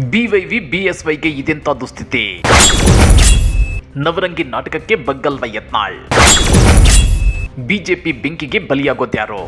ಬಿವೈವಿ ಬಿಎಸ್ವೈಗೆ ಇದೆಂತ ದುಸ್ಥಿತಿ? ನವರಂಗಿ ನಾಟಕಕ್ಕೆ ಬಗ್ಗಲ್ವ ಯತ್ನಾಳ್. ಬಿಜೆಪಿ ಬೆಂಕಿಗೆ ಬಲಿಯಾಗೋದ್ಯಾರು?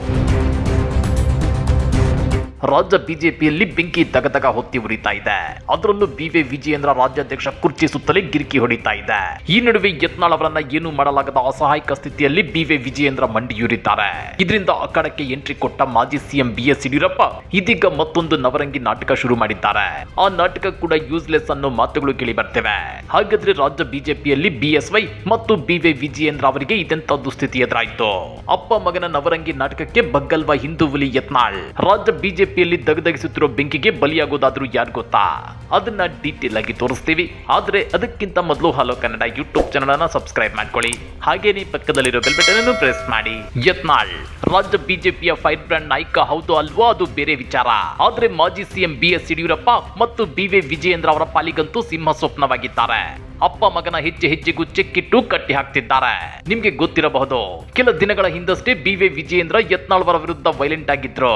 ರಾಜ್ಯ ಬಿಜೆಪಿಯಲ್ಲಿ ಬೆಂಕಿ ತಗತಗ ಹೊತ್ತಿ ಉರಿತಾ ಇದೆ. ಅದರಲ್ಲೂ ಬಿವಿ ವಿಜಯೇಂದ್ರ ರಾಜ್ಯಾಧ್ಯಕ್ಷ ಕುರ್ಚಿ ಸುತ್ತಲೇ ಗಿರಿಕಿ ಹೊಡಿತಾ ಇದೆ. ಈ ನಡುವೆ ಯತ್ನಾಳ್ ಅವರನ್ನ ಏನು ಮಾಡಲಾಗದ ಅಸಹಾಯಕ ಸ್ಥಿತಿಯಲ್ಲಿ ಬಿವಿ ವಿಜಯೇಂದ್ರ ಮಂಡಿಯೂರಿದ್ದಾರೆ. ಇದರಿಂದ ಅಖಾಡಕ್ಕೆ ಎಂಟ್ರಿ ಕೊಟ್ಟ ಮಾಜಿ ಸಿಎಂ ಬಿ ಎಸ್ ಯಡಿಯೂರಪ್ಪ ಇದೀಗ ಮತ್ತೊಂದು ನವರಂಗಿ ನಾಟಕ ಶುರು ಮಾಡಿದ್ದಾರೆ. ಆ ನಾಟಕ ಕೂಡ ಯೂಸ್ಲೆಸ್ ಅನ್ನೋ ಮಾತುಗಳು ಕೇಳಿ ಬರ್ತವೆ. ಹಾಗಾದ್ರೆ ರಾಜ್ಯ ಬಿಜೆಪಿಯಲ್ಲಿ ಬಿಎಸ್ವೈ ಮತ್ತು ಬಿವಿ ವಿಜಯೇಂದ್ರ ಅವರಿಗೆ ಇದೆಂತ ದುಸ್ಥಿತಿ ಎದುರಾಯಿತು? ಅಪ್ಪ ಮಗನ ನವರಂಗಿ ನಾಟಕಕ್ಕೆ ಬಗ್ಗಲ್ವ ಹಿಂದೂ ಯತ್ನಾಳ್. ರಾಜ್ಯ ಬಿಜೆಪಿಯಲ್ಲಿ ದಗದಗಿಸುತ್ತಿರೋ ಬೆಂಕಿಗೆ ಬಲಿಯಾಗೋದಾದ್ರೂ ಯಾರು ಗೊತ್ತಾ? ಅದನ್ನ ಡೀಟೇಲ್ ಆಗಿ ತೋರಿಸ್ತೀವಿ. ಆದ್ರೆ ಅದಕ್ಕಿಂತ ಮೊದಲು ಹಲೋ ಕನ್ನಡ ಯೂಟ್ಯೂಬ್ ಚಾನಲ್ ಅನ್ನ ಸಬ್ಸ್ಕ್ರೈಬ್ ಮಾಡ್ಕೊಳ್ಳಿ. ಹಾಗೇನೇ ಪಕ್ಕದಲ್ಲಿರೋ ಬೆಲ್ ಬಟನ್ ಅನ್ನು ಪ್ರೆಸ್ ಮಾಡಿ. ಯತ್ನಾಳ್, ರಾಜ್ಯ ಬಿಜೆಪಿಯ ಫೈರ್ ಬ್ರ್ಯಾಂಡ್ ನಾಯಕ ಹೌದು ಅಲ್ವಾ ಅದು ಬೇರೆ ವಿಚಾರ. ಆದ್ರೆ ಮಾಜಿ ಸಿಎಂ ಬಿ ಎಸ್ ಯಡಿಯೂರಪ್ಪ ಮತ್ತು ಬಿ ವಿ ವಿಜಯೇಂದ್ರ ಅವರ ಪಾಲಿಗಂತೂ ಸಿಂಹ ಸ್ವಪ್ನವಾಗಿದ್ದಾರೆ ಅಪ್ಪ ಮಗನ ಹೆಜ್ಜೆ ಹೆಜ್ಜೆಗೂ ಚೆಕ್ಕಿಟ್ಟು ಕಟ್ಟಿ ಹಾಕ್ತಿದ್ದಾರೆ. ನಿಮ್ಗೆ ಗೊತ್ತಿರಬಹುದು, ಕೆಲ ದಿನಗಳ ಹಿಂದಷ್ಟೇ ಬಿ ವಿ ವಿಜಯೇಂದ್ರ ಯತ್ನಾಳ್ ಅವರ ವಿರುದ್ಧ ವೈಲೆಂಟ್ ಆಗಿದ್ರು.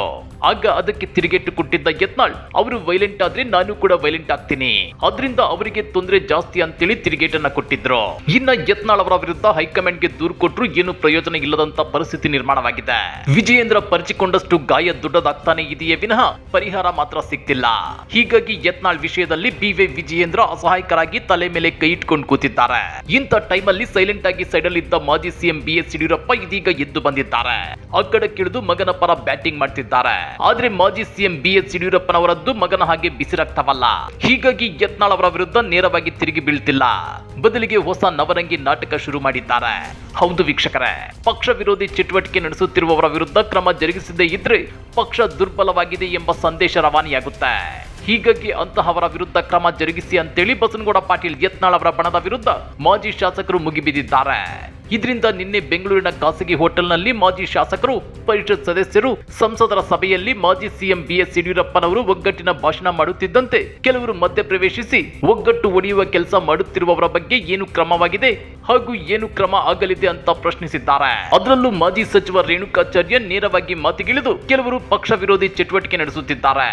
ಆಗ ಅದಕ್ಕೆ ತಿರುಗೇಟು ಕೊಟ್ಟಿದ್ದ ಯತ್ನಾಳ್. ಅವರು ವೈಲೆಂಟ್ ಆದ್ರೆ ನಾನು ಕೂಡ ವೈಲೆಂಟ್ ಆಗ್ತೀನಿ. ಅದರಿಂದ ಅವರಿಗೆ ತೊಂದರೆ ಜಾಸ್ತಿ ಅಂತೇಳಿ ತಿರುಗೇಟನ್ನ ಕೊಟ್ಟಿದ್ರು. ಇನ್ನ ಯತ್ನಾಳ್ ಅವರ ವಿರುದ್ಧ ಹೈಕಮಾಂಡ್ಗೆ ದೂರು ಕೊಟ್ಟರು ಏನು ಪ್ರಯೋಜನ ಇಲ್ಲದಂತ ಪರಿಸ್ಥಿತಿ ನಿರ್ಮಾಣವಾಗಿದೆ. ವಿಜಯೇಂದ್ರ ಪರಿಚಿಕೊಂಡಷ್ಟು ಗಾಯ ದೊಡ್ಡದಾಗ್ತಾನೆ ಇದೆಯೇ ವಿನಃ ಪರಿಹಾರ ಮಾತ್ರ ಸಿಗ್ತಿಲ್ಲ ಹೀಗಾಗಿ ಯತ್ನಾಳ್ ವಿಷಯದಲ್ಲಿ ಬಿ ವಿ ವಿಜಯೇಂದ್ರ ಅಸಹಾಯಕರಾಗಿ ತಲೆ ಮೇಲೆ ಕೈ ಇಟ್ಕೊಂಡು ಕೂತಿದ್ದಾರೆ. ಇಂಥ ಟೈಮಲ್ಲಿ ಸೈಲೆಂಟ್ ಆಗಿ ಸೈಡ್ ಅಲ್ಲಿ ಇದ್ದ ಮಾಜಿ ಸಿಎಂ ಬಿ ಎಸ್ ಯಡಿಯೂರಪ್ಪ ಇದೀಗ ಎದ್ದು ಬಂದಿದ್ದಾರೆ. ಆ ಮಗನ ಪರ ಬ್ಯಾಟಿಂಗ್ ಮಾಡ್ತಿದ್ದಾರೆ. ಆದ್ರೆ ಸಿಎಂ ಬಿ ಎಸ್ ಯಡಿಯೂರಪ್ಪನವರದ್ದು ಮಗನ ಹಾಗೆ ಬಿಸಿ ರಕ್ತವಲ್ಲ. ಹೀಗಾಗಿ ಯತ್ನಾಳ್ ಅವರ ವಿರುದ್ಧ ನೇರವಾಗಿ ತಿರುಗಿ ಬೀಳ್ತಿಲ್ಲ. ಬದಲಿಗೆ ಹೊಸ ನವರಂಗಿ ನಾಟಕ ಶುರು ಮಾಡಿದ್ದಾರೆ. ಹೌದು ವೀಕ್ಷಕರೇ, ಪಕ್ಷ ವಿರೋಧಿ ಚಟುವಟಿಕೆ ನಡೆಸುತ್ತಿರುವವರ ವಿರುದ್ಧ ಕ್ರಮ ಜರುಗಿಸದೇ ಇದ್ರೆ ಪಕ್ಷ ದುರ್ಬಲವಾಗಿದೆ ಎಂಬ ಸಂದೇಶ ರವಾನೆಯಾಗುತ್ತೆ. ಹೀಗಾಗಿ ಅಂತಹವರ ವಿರುದ್ಧ ಕ್ರಮ ಜರುಗಿಸಿ ಅಂತೇಳಿ ಬಸನಗೌಡ ಪಾಟೀಲ್ ಯತ್ನಾಳ್ ಅವರ ಬಣದ ವಿರುದ್ಧ ಮಾಜಿ ಶಾಸಕರು ಮುಗಿಬಿದ್ದಿದ್ದಾರೆ. ಇದರಿಂದ ನಿನ್ನೆ ಬೆಂಗಳೂರಿನ ಖಾಸಗಿ ಹೋಟೆಲ್ನಲ್ಲಿ ಮಾಜಿ ಶಾಸಕರು, ಪರಿಷತ್ ಸದಸ್ಯರು, ಸಂಸದರ ಸಭೆಯಲ್ಲಿ ಮಾಜಿ ಸಿಎಂ ಬಿಎಸ್ ಯಡಿಯೂರಪ್ಪನವರು ಒಗ್ಗಟ್ಟಿನ ಭಾಷಣ ಮಾಡುತ್ತಿದ್ದಂತೆ ಕೆಲವರು ಮಧ್ಯಪ್ರವೇಶಿಸಿ ಒಗ್ಗಟ್ಟು ಒಡೆಯುವ ಕೆಲಸ ಮಾಡುತ್ತಿರುವವರ ಬಗ್ಗೆ ಏನು ಕ್ರಮವಾಗಿದೆ? ಹಾಗೂ ಏನು ಕ್ರಮ ಆಗಲಿದೆ ಅಂತ ಪ್ರಶ್ನಿಸಿದ್ದಾರೆ. ಅದರಲ್ಲೂ ಮಾಜಿ ಸಚಿವ ರೇಣುಕಾಚಾರ್ಯ ನೇರವಾಗಿ ಮಾತಿಗಿಳಿದು ಕೆಲವರು ಪಕ್ಷ ವಿರೋಧಿ ಚಟುವಟಿಕೆ ನಡೆಸುತ್ತಿದ್ದಾರೆ.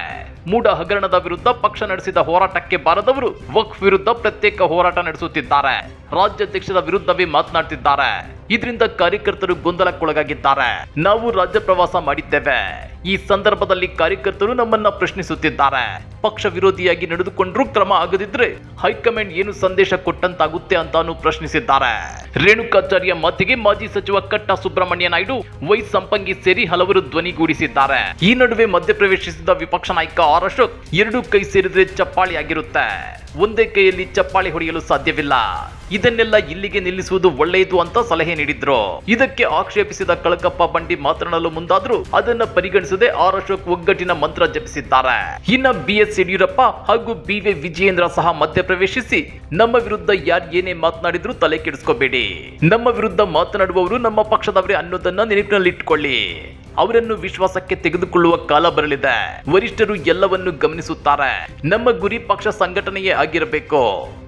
ಮೂಡ ಹಗರಣದ ವಿರುದ್ಧ ಪಕ್ಷ ನಡೆಸಿದ ಹೋರಾಟಕ್ಕೆ ಬಾರದವರು ವಕ್ಫ್ ವಿರುದ್ಧ ಪ್ರತ್ಯೇಕ ಹೋರಾಟ ನಡೆಸುತ್ತಿದ್ದಾರೆ. ರಾಜ್ಯಾಧ್ಯಕ್ಷರ ವಿರುದ್ಧವೇ ಮಾತನಾಡುತ್ತಿದ್ದಾರೆ ಇದರಿಂದ ಕಾರ್ಯಕರ್ತರು ಗೊಂದಲಕ್ಕೊಳಗಾಗಿದ್ದಾರೆ. ನಾವು ರಾಜ್ಯ ಪ್ರವಾಸ ಮಾಡಿದ್ದೇವೆ. ಈ ಸಂದರ್ಭದಲ್ಲಿ ಕಾರ್ಯಕರ್ತರು ನಮ್ಮನ್ನ ಪ್ರಶ್ನಿಸುತ್ತಿದ್ದಾರೆ. ಪಕ್ಷ ವಿರೋಧಿಯಾಗಿ ನಡೆದುಕೊಂಡ್ರೂ ಕ್ರಮ ಆಗದಿದ್ರೆ ಹೈಕಮಾಂಡ್ ಏನು ಸಂದೇಶ ಕೊಟ್ಟಂತಾಗುತ್ತೆ ಅಂತಾನು ಪ್ರಶ್ನಿಸಿದ್ದಾರೆ. ರೇಣುಕಾಚಾರ್ಯ ಮಾತಿಗೆ ಮಾಜಿ ಸಚಿವ ಕಟ್ಟ ಸುಬ್ರಹ್ಮಣ್ಯ ನಾಯ್ಡು ವೈ ಸಂಪಂಗಿ ಸೇರಿ ಹಲವರು ಧ್ವನಿಗೂಡಿಸಿದ್ದಾರೆ ಈ ನಡುವೆ ಮಧ್ಯಪ್ರವೇಶಿಸಿದ ವಿಪಕ್ಷ ನಾಯಕ ಆರ್ ಅಶೋಕ್ ಎರಡು ಕೈ ಸೇರಿದ್ರೆ ಚಪ್ಪಾಳಿ ಆಗಿರುತ್ತೆ ಒಂದೇ ಕೈಯಲ್ಲಿ ಚಪ್ಪಾಳಿ ಹೊಡೆಯಲು ಸಾಧ್ಯವಿಲ್ಲ. ಇದನ್ನೆಲ್ಲ ಇಲ್ಲಿಗೆ ನಿಲ್ಲಿಸುವುದು ಒಳ್ಳೆಯದು ಅಂತ ಸಲಹೆ ನೀಡಿದ್ರು. ಇದಕ್ಕೆ ಆಕ್ಷೇಪಿಸಿದ ಕಳಕಪ್ಪ ಬಂಡಿ ಮಾತನಾಡಲು ಮುಂದಾದ್ರೂ ಅದನ್ನ ಪರಿಗಣಿಸದೆ ಆರ್ ಅಶೋಕ್ ಒಗ್ಗಟ್ಟಿನ ಮಂತ್ರ ಜಪಿಸಿದ್ದಾರೆ. ಇನ್ನ ಬಿ ಎಸ್ ಯಡಿಯೂರಪ್ಪ ಹಾಗೂ ಬಿ ವಿ ವಿಜಯೇಂದ್ರ ಸಹ ಮಧ್ಯಪ್ರವೇಶಿಸಿ ನಮ್ಮ ವಿರುದ್ಧ ಯಾರು ಏನೇ ಮಾತನಾಡಿದ್ರು ತಲೆ ಕೆಡಿಸ್ಕೋಬೇಡಿ. ನಮ್ಮ ವಿರುದ್ಧ ಮಾತನಾಡುವವರು ನಮ್ಮ ಪಕ್ಷದವರೇ ಅನ್ನೋದನ್ನ ನೆನಪಿನಲ್ಲಿಟ್ಕೊಳ್ಳಿ ಅವರನ್ನು ವಿಶ್ವಾಸಕ್ಕೆ ತೆಗೆದುಕೊಳ್ಳುವ ಕಾಲ ಬರಲಿದೆ. ವರಿಷ್ಠರು ಎಲ್ಲವನ್ನು ಗಮನಿಸುತ್ತಾರೆ. ನಮ್ಮ ಗುರಿ ಪಕ್ಷ ಸಂಘಟನೆಯೇ ಆಗಿರಬೇಕು.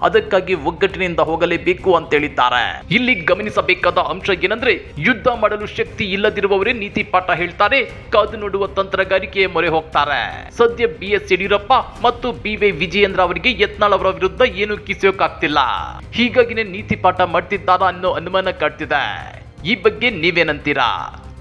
ಅದಕ್ಕಾಗಿ ಒಗ್ಗಟ್ಟಿನಿಂದ ಹೋಗಲೇಬೇಕು ಅಂತ ಹೇಳಿದ್ದಾರೆ ಇಲ್ಲಿ ಗಮನಿಸಬೇಕಾದ ಅಂಶ ಏನಂದ್ರೆ, ಯುದ್ಧ ಮಾಡಲು ಶಕ್ತಿ ಇಲ್ಲದಿರುವವರೇ ನೀತಿ ಪಾಠ ಹೇಳ್ತಾರೆ, ಕಾದು ನೋಡುವ ತಂತ್ರಗಾರಿಕೆಯ ಮೊರೆ ಹೋಗ್ತಾರೆ. ಸದ್ಯ ಬಿ ಎಸ್ ಯಡಿಯೂರಪ್ಪ ಮತ್ತು ಬಿ ವೈ ವಿಜಯೇಂದ್ರ ಅವರಿಗೆ ಯತ್ನಾಳ್ ಅವರ ವಿರುದ್ಧ ಏನು ಕಿಸಿಯೋಕಾಗ್ತಿಲ್ಲ ಹೀಗಾಗಿನೇ ನೀತಿ ಪಾಠ ಮಾಡ್ತಿದ್ದಾರಾ ಅನ್ನೋ ಅನುಮಾನ ಕಾಡ್ತಿದೆ. ಈ ಬಗ್ಗೆ ನೀವೇನಂತೀರಾ?